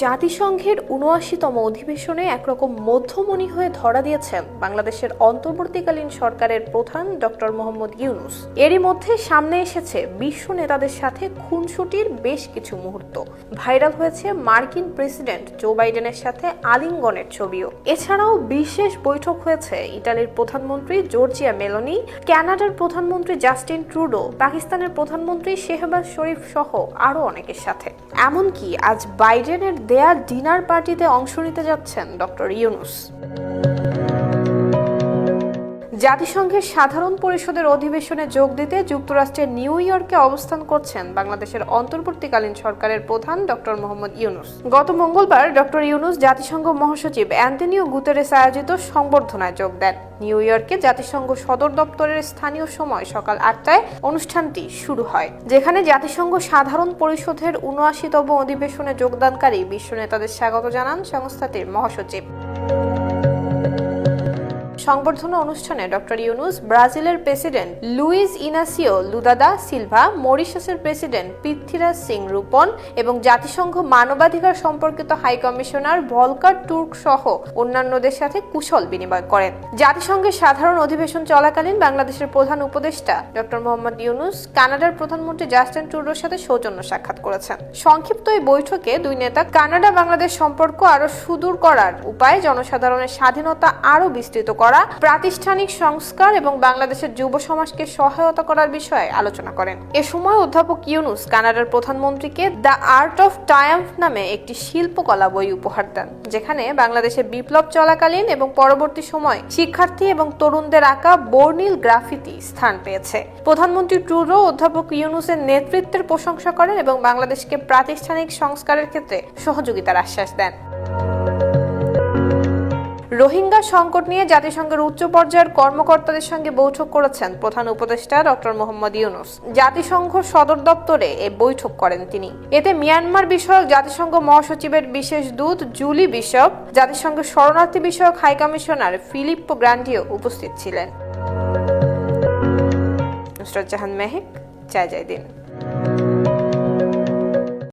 জাতিসংঘের উনআশিতম অধিবেশনে একরকম মধ্যমণি হয়ে ধরা দিয়েছেন বাংলাদেশের অন্তর্বর্তীকালীন সরকারের প্রধান ডক্টর মোহাম্মদ ইউনুস। এরই মধ্যে সামনে এসেছে বিশ্ব নেতাদের সাথে খুনসুটির বেশ কিছু মুহূর্ত। ভাইরাল হয়েছে মার্কিন প্রেসিডেন্ট জো বাইডেনের সাথে আলিঙ্গনের ছবিও। এছাড়াও বিশেষ বৈঠক হয়েছে ইটালির প্রধানমন্ত্রী জর্জিয়া মেলোনি, কানাডার প্রধানমন্ত্রী জাস্টিন ট্রুডো, পাকিস্তানের প্রধানমন্ত্রী শেহবাজ শরীফ সহ আরও অনেকের সাথে। এমনকি আজ বাইডেনের দেয়া ডিনার পার্টিতে অংশ নিতে যাচ্ছেন ডক্টর ইউনুস। জাতিসংঘের সাধারণ পরিষদের অধিবেশনে যোগ দিতে যুক্তরাষ্ট্রের নিউ ইয়র্কে অবস্থান করছেন বাংলাদেশের অন্তর্বর্তীকালীন সরকারের প্রধান ডক্টর মোহাম্মদ ইউনুস। গত মঙ্গলবার ডক্টর ইউনুস জাতিসংঘ মহাসচিব অ্যান্টনিও গুতেরেস আয়োজিত সংবর্ধনায় যোগ দেন। নিউ ইয়র্কে জাতিসংঘ সদর দপ্তরের স্থানীয় সময় সকাল আটটায় অনুষ্ঠানটি শুরু হয়, যেখানে জাতিসংঘ সাধারণ পরিষদের উনআশিতম অধিবেশনে যোগদানকারী বিশ্ব নেতাদের স্বাগত জানান সংস্থাটির মহাসচিব। সংবর্ধনা অনুষ্ঠানে ডক্টর ইউনুস, ব্রাজিলের president Luiz Inacio Lula da Silva, মরিশাসের president Prithviraj Singh Roopun এবং জাতিসংঘ মানবাধিকার সম্পর্কিত হাই কমিশনার ভলকার তুর্ক সহ অন্যান্যদের সাথে কুশল বিনিময় করেন। জাতিসংঘের সাধারণ অধিবেশন চলাকালীন বাংলাদেশের প্রধান উপদেষ্টা ডক্টর মোহাম্মদ ইউনুস, কানাডার প্রধানমন্ত্রী জাস্টিন ট্রুডোর সাথে সৌজন্য সাক্ষাৎ করেছেন। সংক্ষিপ্ত এই বৈঠকে দুই নেতা কানাডা বাংলাদেশ সম্পর্ক আরও সুদূর করার উপায় জনসাধারণের স্বাধীনতা আরও বিস্তৃত করা প্রাতিষ্ঠানিক সংস্কার এবং বাংলাদেশের যুব সমাজকে সহায়তা করার বিষয়ে আলোচনা করেন। এ সময় অধ্যাপক ইউনুস কানাডার প্রধানমন্ত্রীকে দ্য আর্ট অফ টায়াম্ফ নামে একটি শিল্পকলা বই উপহার দেন, যেখানে বাংলাদেশের বিপ্লব চলাকালীন এবং পরবর্তী সময় শিক্ষার্থী এবং তরুণদের আঁকা বর্ণিল গ্রাফিতি স্থান পেয়েছে। প্রধানমন্ত্রী ট্রুডো অধ্যাপক ইউনুসের নেতৃত্বের প্রশংসা করেন এবং বাংলাদেশকে প্রাতিষ্ঠানিক সংস্কারের ক্ষেত্রে সহযোগিতার আশ্বাস দেন। রোহিঙ্গা সংকট নিয়ে জাতিসংঘের উচ্চ পর্যায়ের কর্মকর্তাদের সঙ্গে বৈঠক করেছেন প্রধান উপদেষ্টা ডক্টর মোহাম্মদ ইউনুস। জাতিসংঘ সদর দপ্তরে এ বৈঠক করেন তিনি। এতে মিয়ানমার বিষয়ক জাতিসংঘ মহাসচিবের বিশেষ দূত জুলি বিশপ, জাতিসংঘের শরণার্থী বিষয়ক হাই কমিশনার ফিলিপ্পো গ্রান্ডিও উপস্থিত ছিলেন। নুসরাত জাহান মেহেক, জয় জয় দিন